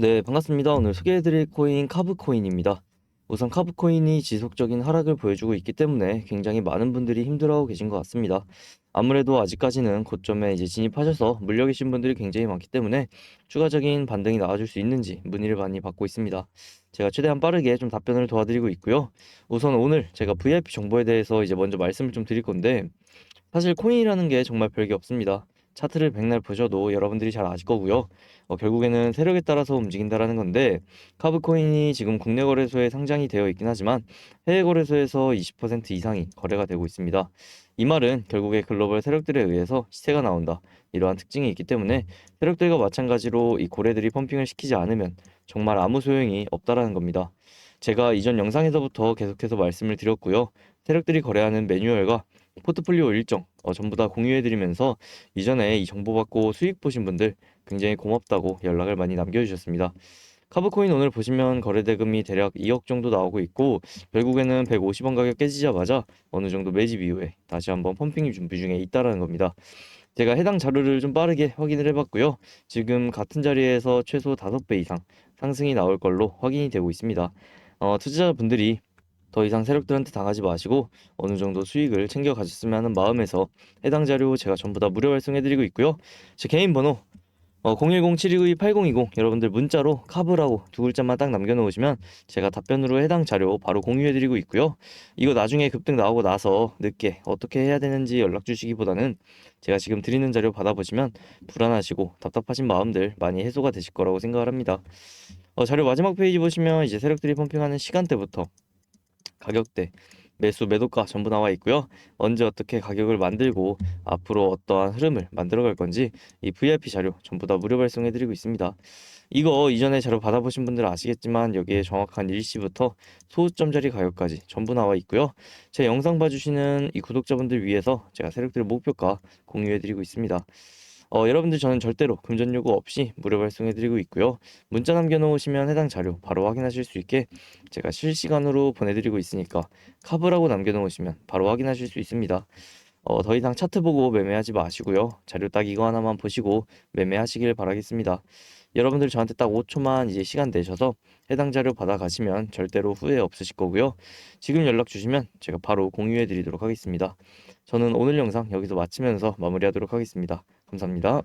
네, 반갑습니다. 오늘 소개해드릴 코인 카브코인입니다. 우선 카브코인이 지속적인 하락을 보여주고 있기 때문에 굉장히 많은 분들이 힘들어하고 계신 것 같습니다. 아무래도 아직까지는 고점에 이제 진입하셔서 물려 계신 분들이 굉장히 많기 때문에 추가적인 반등이 나와줄 수 있는지 문의를 많이 받고 있습니다. 제가 최대한 빠르게 좀 답변을 도와드리고 있고요. 우선 오늘 제가 VIP 정보에 대해서 이제 먼저 말씀을 좀 드릴 건데 사실 코인이라는 게 정말 별게 없습니다. 차트를 백날 보셔도 여러분들이 잘 아실 거고요. 어, 결국에는 세력에 따라서 움직인다라는 건데 카브코인이 지금 국내 거래소에 상장이 되어 있긴 하지만 해외 거래소에서 20% 이상이 거래가 되고 있습니다. 이 말은 결국에 글로벌 세력들에 의해서 시세가 나온다. 이러한 특징이 있기 때문에 세력들과 마찬가지로 이 고래들이 펌핑을 시키지 않으면 정말 아무 소용이 없다라는 겁니다. 제가 이전 영상에서부터 계속해서 말씀을 드렸고요. 세력들이 거래하는 매뉴얼과 포트폴리오 일정 어, 전부 다 공유해드리면서 이전에 이 정보 받고 수익 보신 분들 굉장히 고맙다고 연락을 많이 남겨주셨습니다. 카브코인 오늘 보시면 거래 대금이 대략 2억 정도 나오고 있고 결국에는 150원 가격 깨지자마자 어느 정도 매집 이후에 다시 한번 펌핑 준비 중에 있다라는 겁니다. 제가 해당 자료를 좀 빠르게 확인을 해봤고요. 지금 같은 자리에서 최소 5배 이상 상승이 나올 걸로 확인이 되고 있습니다. 어, 투자자분들이 더 이상 세력들한테 당하지 마시고 어느 정도 수익을 챙겨 가셨으면 하는 마음에서 해당 자료 제가 전부 다 무료 발송해드리고 있고요. 제 개인 번호 어, 010-729-8020 여러분들 문자로 카브라고 두 글자만 딱 남겨놓으시면 제가 답변으로 해당 자료 바로 공유해드리고 있고요. 이거 나중에 급등 나오고 나서 늦게 어떻게 해야 되는지 연락 주시기보다는 제가 지금 드리는 자료 받아보시면 불안하시고 답답하신 마음들 많이 해소가 되실 거라고 생각을 합니다. 어, 자료 마지막 페이지 보시면 이제 세력들이 펌핑하는 시간대부터 가격대, 매수, 매도가 전부 나와 있고요. 언제 어떻게 가격을 만들고 앞으로 어떠한 흐름을 만들어 갈 건지 이 VIP 자료 전부 다 무료 발송해 드리고 있습니다. 이거 이전에 자료 받아보신 분들 아시겠지만 여기에 정확한 일시부터 소수점 자리 가격까지 전부 나와 있고요. 제 영상 봐주시는 이 구독자분들 위해서 제가 세력들의 목표가 공유해 드리고 있습니다. 어, 여러분들 저는 절대로 금전 요구 없이 무료 발송해 드리고 있고요. 문자 남겨놓으시면 해당 자료 바로 확인하실 수 있게 제가 실시간으로 보내드리고 있으니까 카브라고 남겨놓으시면 바로 확인하실 수 있습니다. 어, 더 이상 차트 보고 매매하지 마시고요. 자료 딱 이거 하나만 보시고 매매하시길 바라겠습니다. 여러분들 저한테 딱 5초만 이제 시간 내셔서 해당 자료 받아가시면 절대로 후회 없으실 거고요. 지금 연락 주시면 제가 바로 공유해 드리도록 하겠습니다. 저는 오늘 영상 여기서 마치면서 마무리하도록 하겠습니다. 감사합니다.